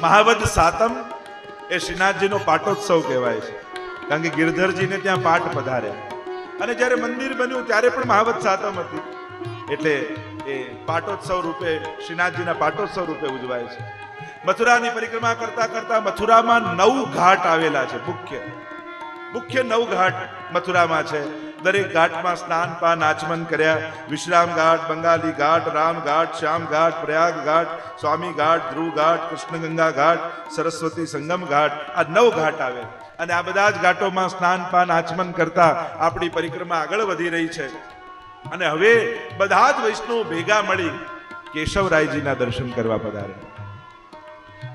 મહાવદ સાતમ એ શ્રીનાથજીનો પાટોત્સવ કહેવાય છે. કારણ કે ગિરધરજીને ત્યાં પાઠ પધાર્યા. અને જ્યારે મંદિર બન્યું ત્યારે પણ મહાવત સાતમ હતી. એટલે એ પાટોત્સવ રૂપે, શ્રીનાથજીના પાટોત્સવ રૂપે ઉજવાય છે. મથુરાની પરિક્રમા કરતા કરતા મથુરામાં નવ ઘાટ આવેલા છે, મુખ્ય. મુખ્ય નવ ઘાટ મથુરામાં છે. દરેક ઘાટમાં સ્નાન, પાન, આચમન કર્યા. વિશ્રામ ઘાટ બંગાળી ઘાટ, રામ ઘાટ, શ્યામ ઘાટ, પ્રયાગ ઘાટ, સ્વામી ઘાટ, ધ્રુવ ઘાટ, કૃષ્ણગંગા ઘાટ, સરસ્વતી સંગમ ઘાટ. આ નવ ઘાટ આવે. અને આ બધા જ ઘાટોમાં સ્નાન, પાન, આચમન કરતા આપણી પરિક્રમા આગળ વધી રહી છે. અને હવે બધા જ વૈષ્ણવ ભેગા મળી કેશવરાયજીના દર્શન કરવા પધારે.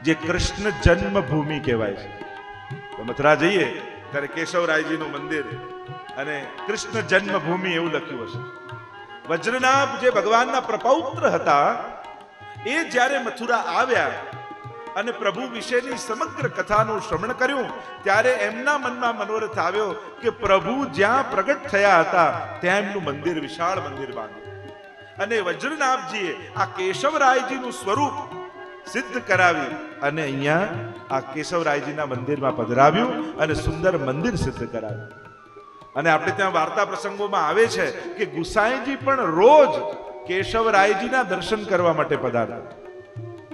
જે કૃષ્ણ જન્મભૂમિ કહેવાય છે. મથુરા જઈએ. ત્યારે કેશવરાયજીનું મંદિર અને કૃષ્ણ જન્મભૂમિ એવું લખ્યું હશે. વજ્રનાભ જે ભગવાનના પ્રપૌત્ર હતા, એ જ્યારે મથુરા આવ્યા અને પ્રભુ વિશેની સમગ્ર કથાનું શ્રવણ કર્યું, ત્યારે એમના મનમાં મનોરથ આવ્યો કે પ્રભુ જ્યાં પ્રગટ થયા હતા, ત્યાં એમનું મંદિર વિશાળ મંદિર બાંધ્યું. અને વજ્રનાભજીએ આ કેશવરાયજીનું સ્વરૂપ સિદ્ધ કરાવી અને અહીંયા આ કેશવરાયજીના મંદિરમાં પધરાવ્યું અને સુંદર મંદિર સિદ્ધ કરાવ્યું. અને આપણે ત્યાં વાર્તા પ્રસંગોમાં આવે છે કે ગુસાઈજી પણ રોજ કેશવરાયજીના દર્શન કરવા માટે પધારતા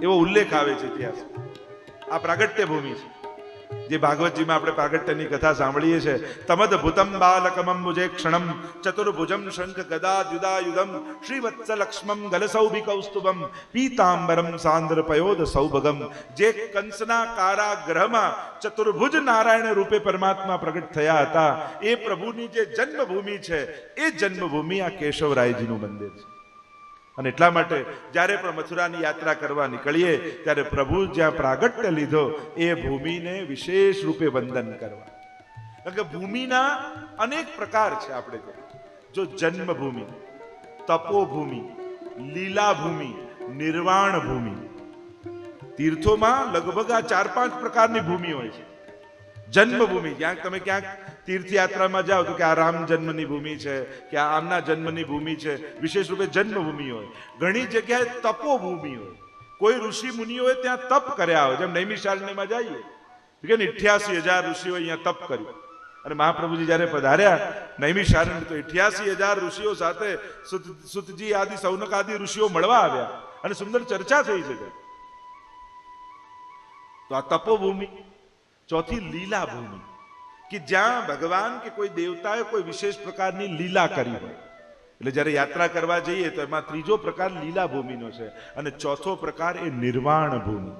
એવો ઉલ્લેખ આવે છે ઇતિહાસ આ પ્રાગટ્ય ભૂમિ છે. જે ભાગવતજીમાં આપણે પ્રાગટ્યની કથા સાંભળીએ છીએ તમદ ભૂતમ બાલકમમ મુજે ક્ષણમ, ચતુર્ભુજમ શંખ ગદા યુદમ શ્રીવત્સ લક્ષ્મમ ગલસૌભિ કૌસ્તુભમ, પીતાંબરમ સાંદ્ર પયોદ સૌભગમ, જે કંસના કારાગ્રહમાં ચતુર્ભુજ નારાયણ રૂપે પરમાત્મા પ્રગટ થયા હતા, એ પ્રભુની જે જન્મભૂમિ છે, એ જન્મભૂમિ આ કેશવરાયજીનું મંદિર છે. અને એટલા માટે જ્યારે પણ મથુરાની યાત્રા કરવા નીકળીએ, ત્યારે પ્રભુ જ્યાં પ્રાગટ્ય લીધો, એ ભૂમિને વિશેષ રૂપે વંદન કરવા કારણ કે ભૂમિના અનેક પ્રકાર છે આપણે. જો જન્મભૂમિ, તપોભૂમિ લીલા ભૂમિ નિર્વાણ ભૂમિ તીર્થોમાં લગભગ આ ચાર પાંચ પ્રકારની ભૂમિ હોય છે જન્મભૂમિ, જ્યાં તમે ક્યાંક તીર્થયાત્રામાં જાઓ તો કે આ રામ જન્મની ભૂમિ છે, કે આ આમના જન્મની ભૂમિ છે, વિશેષ રૂપે જન્મભૂમિ હોય. ઘણી જગ્યાએ તપોભૂમિ હોય. કોઈ ઋષિ મુનિઓએ ત્યાં તપ કર્યા હોય, જેમ નૈમિષારણ્યમાં જઈએ. કે અઠ્યાસી હજાર ઋષિઓ અહીંયા તપ કર્યું. અને મહાપ્રભુજી જ્યારે પધાર્યા, નૈમિષારણ્ય તો અઠ્યાસી હજાર ઋષિઓ સાથે સુત- સુતજી આદિ સૌનક આદિ ઋષિઓ મળવા આવ્યા. અને સુંદર ચર્ચા થઈ છે તો આ તપોભૂમિ, ચોથી લીલા ભૂમિ કે જ્યાં ભગવાન કે કોઈ દેવતાએ કોઈ વિશેષ પ્રકારની લીલા કરી હોય. એટલે જ્યારે યાત્રા કરવા જઈએ તો એમાં ત્રીજો પ્રકાર લીલા ભૂમિનો છે અને ચોથો પ્રકાર એ નિર્વાણ ભૂમિ.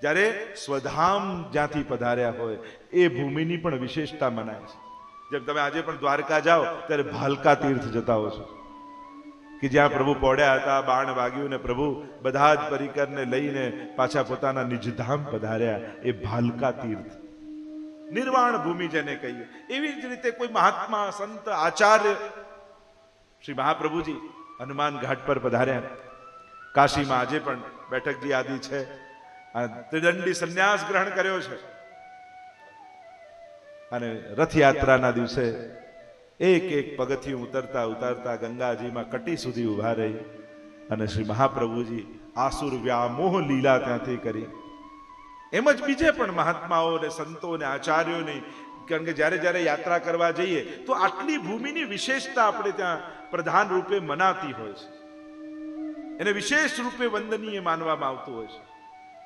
જ્યારે સ્વધામ જ્યાંથી પધાર્યા હોય, એ ભૂમિની પણ વિશેષતા મનાય છે. જેમ તમે આજે પણ દ્વારકા જાઓ, ત્યારે ભાલકા તીર્થ જતા હો છો. કે જ્યાં પ્રભુ પોડ્યા હતા, બાણ વાગ્યું ને પ્રભુ બધા જ પરિકરને લઈને પાછા પોતાના નિજધામ પધાર્યા, એ ભાલકા તીર્થ. નિર્વાણ ભૂમિ જેને કહીએ. એવી જ રીતે કોઈ મહાત્મા, સંત, આચાર્ય, શ્રી મહાપ્રભુજી હનુમાન ઘાટ પર પધાર્યા. કાશીમાં આજે પણ બેઠકજી આદિ છે. ત્રિદંડી સંન્યાસ ગ્રહણ કર્યો છે. અને રથયાત્રાના દિવસે એક એક પગથિયું ઉતરતા ઉતરતા ગંગાજીમાં કટી સુધી ઊભા રહી અને શ્રી મહાપ્રભુજી આસુર વ્યામોહ લીલા ત્યાંથી કરી એમ જ બીજે પણ મહાત્માઓ ને સંતો ને આચાર્યોની, કારણ કે જ્યારે જ્યારે યાત્રા કરવા જઈએ, તો આટલી ભૂમિની વિશેષતા આપણે ત્યાં પ્રધાન રૂપે મનાતી હોય છે. એને વિશેષ રૂપે વંદનીય માનવામાં આવતું હોય છે.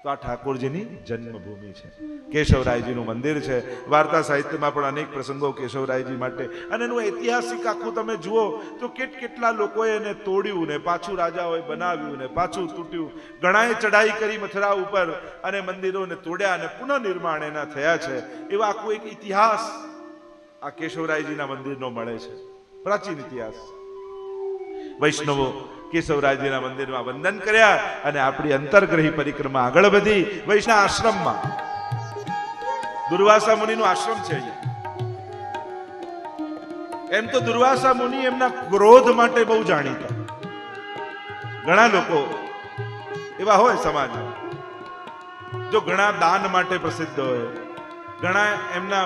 તો આ ઠાકોરજીની જન્મભૂમિ છે. કેશવરાયજીનું મંદિર છે. વાર્તા સાહિત્યમાં પણ અનેક પ્રસંગો કેશવરાયજી માટે. અને એનું ઐતિહાસિક આખું તમે જુઓ તો કેટ કેટલા લોકોએ એને તોડ્યું ને પાછું રાજાઓએ બનાવ્યું ને પાછું તૂટ્યું. ઘણાએ ચઢાઈ કરી મથરા ઉપર અને મંદિરોને તોડ્યા અને પુનઃનિર્માણ એના થયા છે. એવા આખું એક ઇતિહાસ આ કેશવરાયજીના મંદિરનો મળે છે. પ્રાચીન ઇતિહાસ. વૈષ્ણવો કેશવરાયજીના મંદિરમાં વંદન કર્યા અને આપણી અંતરગ્રહી પરિક્રમા આગળ વધી. વૈષ્ણવ આશ્રમમાં. દુર્વાસા મુનિનો આશ્રમ છે અહીંયા. એમ તો દુર્વાસા મુનિ એમના ક્રોધ માટે બહુ જાણીતા. ઘણા લોકો એવા હોય સમાજમાં. જો ઘણા દાન માટે પ્રસિદ્ધ હોય, ઘણા એમના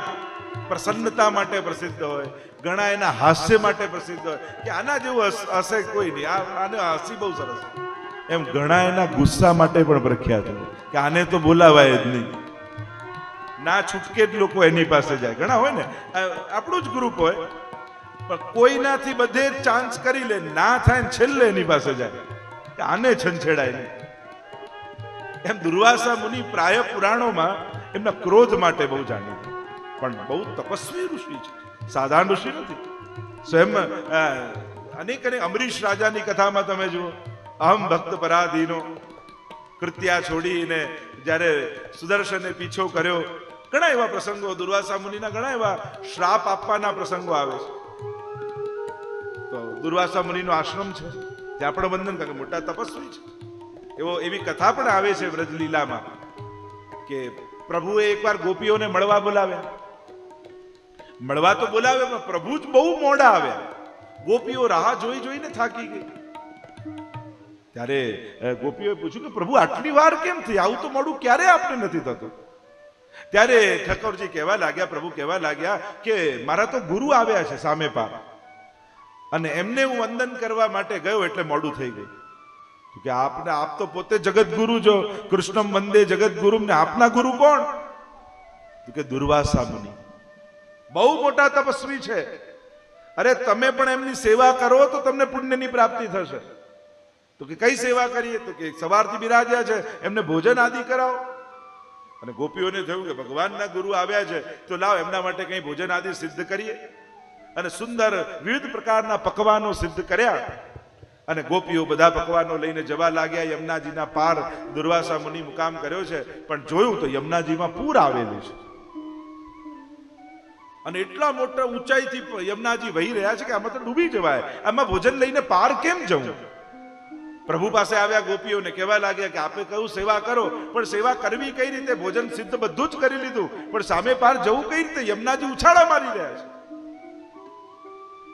પ્રસન્નતા માટે પ્રસિદ્ધ હોય, ઘણા એના હાસ્ય માટે પ્રસિદ્ધ હોય, કે આના જેવું હશે કોઈ નહીં. આ, આને હસી બહુ સરસ એમ ઘણા એના ગુસ્સા માટે પણ પ્રખ્યાત હોય કે આને તો બોલાવાય જ નહીં. ના છૂટકે જ લોકો એની પાસે જાય. ઘણા હોય ને આપણું જ ગ્રુપ હોય, પણ કોઈનાથી બધે જ ચાન્સ કરી લે, ના થાય ને છેલ્લે એની પાસે જાય. કે આને છંછેડાય નહીં. એમ દુર્વાસા મુનિ પ્રાય પુરાણોમાં એમના ક્રોધ માટે બહુ જાણીતા પણ બહુ તપસ્વી ઋષિ છે. સાધારણ ઋષિ નથી. સ્વયં અનેક અનેક અમરીશ રાજાની કથામાં તમે જુઓ. અહમ ભક્ત પરાધીનો. કૃત્યા છોડીને જ્યારે સુદર્શને પીછો કર્યો, ઘણા એવા પ્રસંગો, દુર્વાસા મુનિના ઘણા એવા શ્રાપ આપવાના પ્રસંગો આવે છે. તો દુર્વાસા મુનિનો આશ્રમ છે. ત્યાં પણ વંદન કરે, મોટા તપસ્વી છે. એવો, એવી કથા પણ આવે છે વ્રજલીલામાં કે પ્રભુએ એકવાર ગોપીઓને મળવા બોલાવ્યા. મળવા તો બોલાવે, પણ પ્રભુ જ બહુ મોડા આવ્યા. ગોપીઓ રાહ જોઈ જોઈને થાકી ગઈ. ત્યારે ગોપીઓએ પૂછ્યું કે પ્રભુ, આટલી વાર કેમ થઈ? આવું તો મોડું ક્યારે આપને નથી થતું? ત્યારે ઠાકોરજી કહેવા લાગ્યા, પ્રભુ કહેવા લાગ્યા કે મારા તો ગુરુ આવ્યા છે સામે પાર. અને એમને હું વંદન કરવા માટે ગયો એટલે મોડું થઈ ગયું. કે આપને, આપ તો પોતે જગતગુરુ જો કૃષ્ણમ વંદે જગતગુરુ ને આપના ગુરુ કોણ? કે દુર્વાસા મુનિ. બહુ મોટા તપસ્વી છે. અરે તમે પણ એમની સેવા કરો તો તમને પુણ્યની પ્રાપ્તિ થશે. તો કે કઈ સેવા કરીએ? તો કે સવારથી બિરાજ્યા છે. એમને ભોજન આદિ કરાવો. અને ગોપીઓને થયું કે ભગવાનના ગુરુ આવ્યા છે, તો લાવ એમના માટે કંઈ ભોજન આદિ સિદ્ધ કરીએ. અને સુંદર વિવિધ પ્રકારના પકવાનો સિદ્ધ કર્યા. અને ગોપીઓ બધા પકવાનો લઈને જવા લાગ્યા. યમુનાજીના પાર દુર્વાસા મુનિ મુકામ કર્યો છે. પણ જોયું તો યમુનાજીમાં પૂર આવેલું છે. અને એટલા મોટા ઊંચાઈથી યમુનાજી વહી રહ્યા છે કે આમાં તો ડૂબી જવાય. આમાં ભોજન લઈને પાર કેમ જવું? પ્રભુ પાસે આવ્યા ગોપીઓને કહેવા લાગ્યા કે આપે કહ્યું સેવા કરો, પણ સેવા કરવી કઈ રીતે? ભોજન સિદ્ધ બધું જ કરી લીધું. પણ સામે પાર જવું કઈ રીતે? યમુનાજી ઉછાળા મારી રહ્યા છે.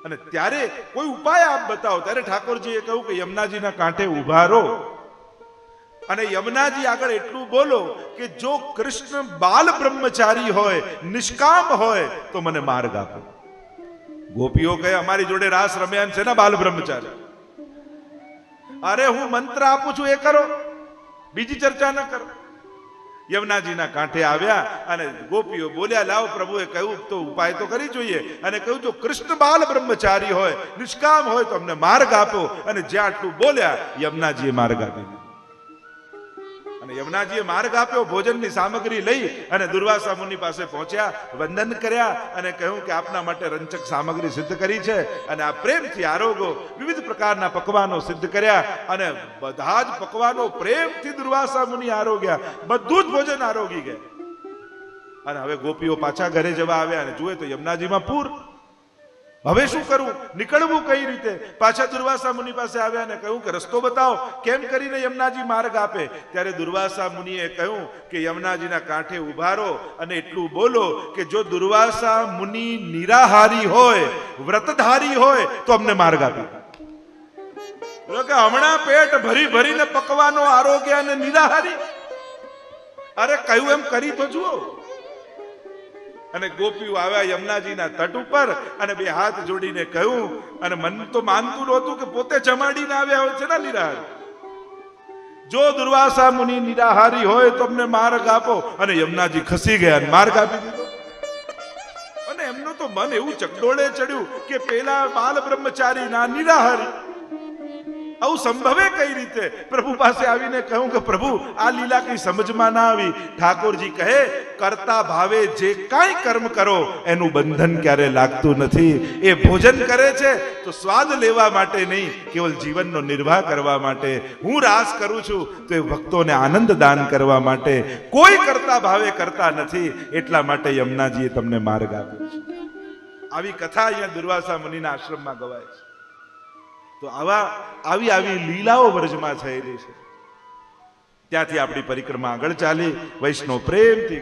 અને ત્યારે કોઈ ઉપાય આપ બતાવો. ત્યારે ઠાકોરજીએ કહ્યું કે યમુનાજીના કાંઠે ઊભા રહો. અને યમુનાજી આગળ એટલું બોલો કે જો કૃષ્ણ બાલ બ્રહ્મચારી હોય, નિષ્કામ હોય, તો મને માર્ગ આપો. ગોપીઓ કહે, અમારી જોડે રાસ રમ્યાન છે ને બાલ બ્રહ્મચારી? અરે, હું મંત્ર આપું છું, એ કરો. બીજી ચર્ચા ન કરો. યમુનાજીના કાંઠે આવ્યા અને ગોપીઓ બોલ્યા, લાવ પ્રભુએ કહ્યું, તો ઉપાય તો કરી જોઈએ. અને કહ્યું, જો કૃષ્ણ બાલ બ્રહ્મચારી હોય, નિષ્કામ હોય, તો અમને માર્ગ આપો. અને જ્યાં આટલું બોલ્યા, યમુનાજીએ માર્ગ આપી અને યમુનાજીએ માર્ગ આપ્યો, ભોજનની સામગ્રી લઈ અને દુર્વાસા મુનિ પાસે પહોંચ્યા, વંદન કર્યા અને કહ્યું કે આપના માટે રંચક સામગ્રી સિદ્ધ કરી છે અને આ પ્રેમથી આરોગો વિવિધ પ્રકારના પકવાનો સિદ્ધ કર્યા અને બધા જ પકવાનો પ્રેમથી દુર્વાસા મુનિ આરોગ્યા, બધું જ ભોજન આરોગી ગયા. અને હવે ગોપીઓ પાછા ઘરે જવા આવ્યા અને જુએ તો યમુનાજીમાં પૂર હવે શું કરવું નીકળવું કઈ રીતે? પાછા દુર્વાસા મુનિ પાસે આવ્યા અને કહ્યું કે, રસ્તો બતાવો. કેમ કરીને યમુનાજી માર્ગ આપે? ત્યારે દુર્વાસા મુનિએ કહ્યું કે, યમુનાજીના કાંઠે ઊભા રહો અને એટલું બોલો કે, જો દુર્વાસા મુનિ નિરાહારી હોય, વ્રતધારી હોય, તો અમને માર્ગ આપી કે, હમણાં પેટ ભરી ભરીને પકવાનો આરોગ્ય અને નિરાહારી? અરે, કહ્યું એમ કરી તો જુઓ. અને ગોપીઓ આવ્યા યમુનાજીના તટ ઉપર અને બે હાથ જોડીને કહ્યું, અને મન તો માનતું નહોતું કે પોતે જમાડીને આવ્યા હોય છે ને નિરાહાર. જો દુર્વાસા મુનિ નિરાહારી હોય તો અમને માર્ગ આપો. અને યમુનાજી ખસી ગયા માર્ગ આપી દીધો. અને એમનું તો મન એવું ચકડોળે ચડ્યું કે પેલા બાલ બ્રહ્મચારી ના નિરાહારી આવું સંભવે કઈ રીતે? પ્રભુ પાસે આવીને કહ્યું કે, પ્રભુ, આ લીલા કઈ સમજમાં ના આવી? ઠાકોરજી કહે, કરતા ભાવે જે કાંઈ કર્મ કરો, એનું બંધન ક્યારે લાગતું નથી. એ ભોજન કરે છે, તો સ્વાદ લેવા માટે નહીં, કેવલ જીવનનો નિર્વાહ કરવા માટે. હું રાસ કરું છું, તો એ ભક્તોને આનંદ દાન કરવા માટે. કોઈ કરતા ભાવે કરતા નથી. એટલા માટે યમુનાજીએ તમને માર્ગ આપ્યો છે. આવી કથા અહીંયા દુર્વાસા મુનિના આશ્રમમાં ગવાય છે. તો આવા આવી આવી લીલાઓ વ્રજમાં થયેલી છે. ત્યાંથી આપણી પરિક્રમા આગળ ચાલી, વૈષ્ણવ પ્રેમથી